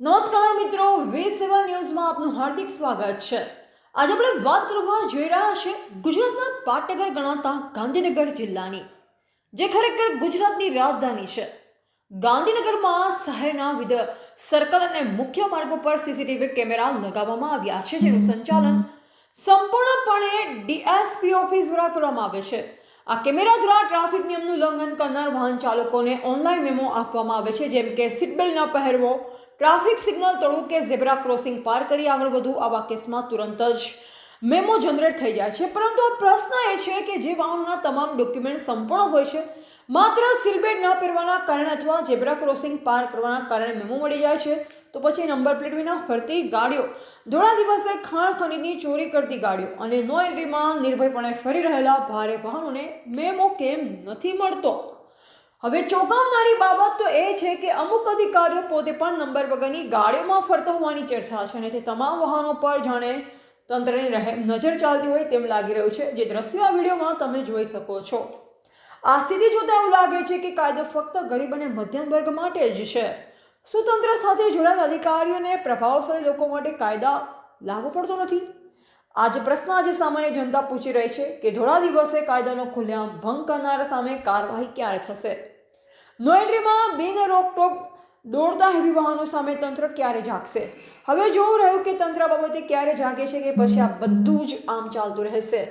નમસ્કાર મિત્રો, વી સેવન ન્યૂઝમાં આપનું હાર્દિક સ્વાગત છે. આજે આપણે વાત કરવા જઈ રહ્યા છે ગુજરાતના પાટનગર ગણાતા ગાંધીનગર જિલ્લાની, જે ખરેખર ગુજરાતની રાજધાની છે. ગાંધીનગરમાં શહેરના વિવિધ સર્કલ અને મુખ્ય માર્ગો પર સીસીટીવી કેમેરા લગાવવામાં આવ્યા છે, જેનું સંચાલન સંપૂર્ણપણે ડીએસપી ઓફિસ દ્વારા કરવામાં આવે છે. આ કેમેરા દ્વારા ટ્રાફિક નિયમનું ઉલ્લંઘન કરનાર વાહન ચાલકોને ઓનલાઈન મેમો આપવામાં આવે છે, જેમ કે સીટ બેલ્ટ ન પહેરવો ટ્રાફિક સિગ્નલ તોડવું કે ઝેબ્રા ક્રોસિંગ પાર કરી આગળ વધવું આવા કેસમાં તુરંત જ મેમો જનરેટ થઈ જાય છે. પરંતુ આ પ્રશ્ન એ છે કે જે વાહનના તમામ ડોક્યુમેન્ટ સંપૂર્ણ હોય છે, માત્ર સિલબેટ ન પહેરવાના કારણે અથવા ઝેબ્રા ક્રોસિંગ પાર કરવાના કારણે મેમો મળી જાય છે, તો પછી નંબર પ્લેટ વિના ફરતી ગાડીઓ. ધોળા દિવસે ખાણ ખનીજની ચોરી કરતી ગાડીઓ અને નો એન્ટ્રીમાં નિર્ભયપણે ફરી રહેલા ભારે વાહનોને મેમો કેમ નથી મળતો? હવે ચોંકાવનારી બાબત તો એ છે કે અમુક અધિકારીઓ પોતે પણ નંબર વગરની ગાડીઓમાં ફરતા હોવાની ચર્ચા છે અને તે તમામ વાહનો પર જાણે તંત્રની રહેમ નજર ચાલતી હોય તેમ લાગી રહ્યું છે. જે દ્રશ્યો આ વિડીયોમાં તમે જોઈ શકો છો. આ સ્થિતિ જોતા એવું લાગે છે કે કાયદો ફક્ત ગરીબ અને મધ્યમ વર્ગ માટે જ છે. શું તંત્ર સાથે જોડાયેલા અધિકારીઓને પ્રભાવશાળી લોકો માટે કાયદા લાગુ પડતો નથી. આજ પ્રશ્ન આજે સામાન્ય જનતા પૂછી રહી છે કે ધોળા દિવસે કાયદાનો ખુલ્લેઆમ ભંગ કરનારા સામે કાર્યવાહી ક્યારે થશે? નો એન્ટ્રીમાં બિન રોકટોક દોડતા હેવી વાહનો સામે તંત્ર ક્યારે જાગશે? હવે જોવું રહ્યું કે તંત્ર બાબતે ક્યારે જાગે છે કે પછી આ બધું જ આમ ચાલતું રહેશે.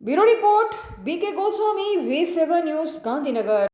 Bureau report, B K Goswami, V seven news, Gandhinagar.